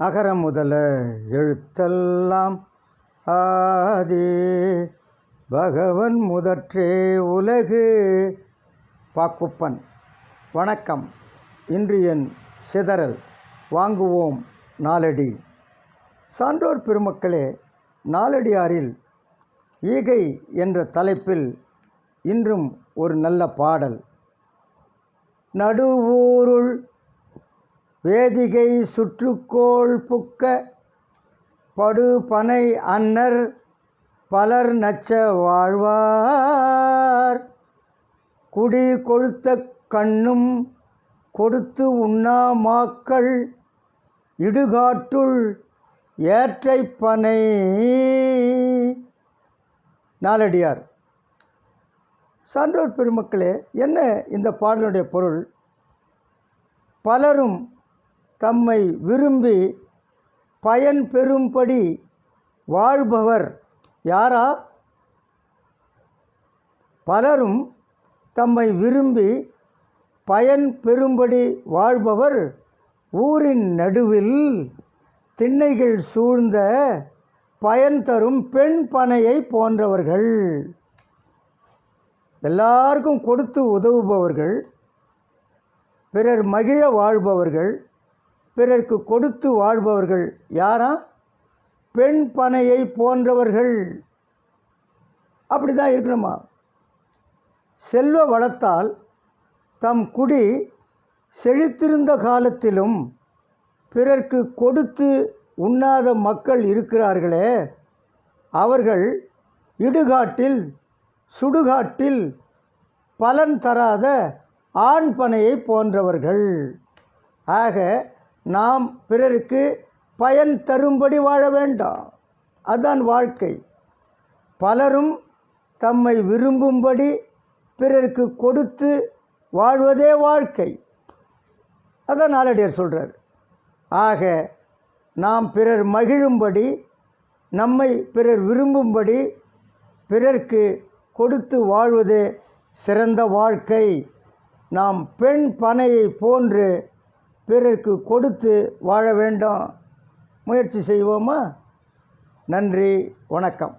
அகர முதல எழுத்தெல்லாம் ஆதி. பகவன் முதற்றே உலகு. பாக்குப்பன் வணக்கம். இன்று என் சிதறல் வாங்குவோம் நாலடி. சான்றோர் பெருமக்களே நாலடியாரில் ஈகை என்ற தலைப்பில் இன்றும் ஒரு நல்ல பாடல். நடுவூருள் வேதிகை சுற்றுக்கோள் புக்க படுபனை அன்னர் பலர் நச்ச வாழ்வார். குடி கொழுத்த கண்ணும் கொடுத்து உண்ணா மாக்கள் இடுகாட்டுள் ஏற்றைப்பனை நாலடியார். சான்றோர் பெருமக்களே என்ன இந்த பாடலுடைய பொருள்? பலரும் தம்மை விரும்பி பயன் பெறும்படி வாழ்பவர் யாரா? பலரும் தம்மை விரும்பி பயன் பெறும்படி வாழ்பவர் ஊரின் நடுவில் திண்ணைகள் சூழ்ந்த பயன் தரும் பெண் பனையை போன்றவர்கள். எல்லாருக்கும் கொடுத்து உதவுபவர்கள் பிறர் மகிழ வாழ்பவர்கள் பிறர்க்கு கொடுத்து வாழ்பவர்கள் யாரா? பெண் பனையை போன்றவர்கள். அப்படி தான் இருக்கணுமா? செல்வ வளத்தால் தம் குடி செழித்திருந்த காலத்திலும் பிறர்க்கு கொடுத்து உண்ணாத மக்கள் இருக்கிறார்களே அவர்கள் இடுகாட்டில் சுடுகாட்டில் பலன் தராத ஆண் பனையை போன்றவர்கள். ஆக நாம் பிறருக்கு பயன் தரும்படி வாழ வேண்டாம். அதுதான் வாழ்க்கை. பலரும் தம்மை விரும்பும்படி பிறருக்கு கொடுத்து வாழ்வதே வாழ்க்கை. அதான் நாளடியார் சொல்கிறார் ஆக நாம் பிறர் மகிழும்படி நம்மை பிறர் விரும்பும்படி பிறர்க்கு கொடுத்து வாழ்வதே சிறந்த வாழ்க்கை. நாம் பெண் பனையை போன்று பிறருக்கு கொடுத்து வாழ வேண்டும். முயற்சி செய்வோமா? நன்றி வணக்கம்.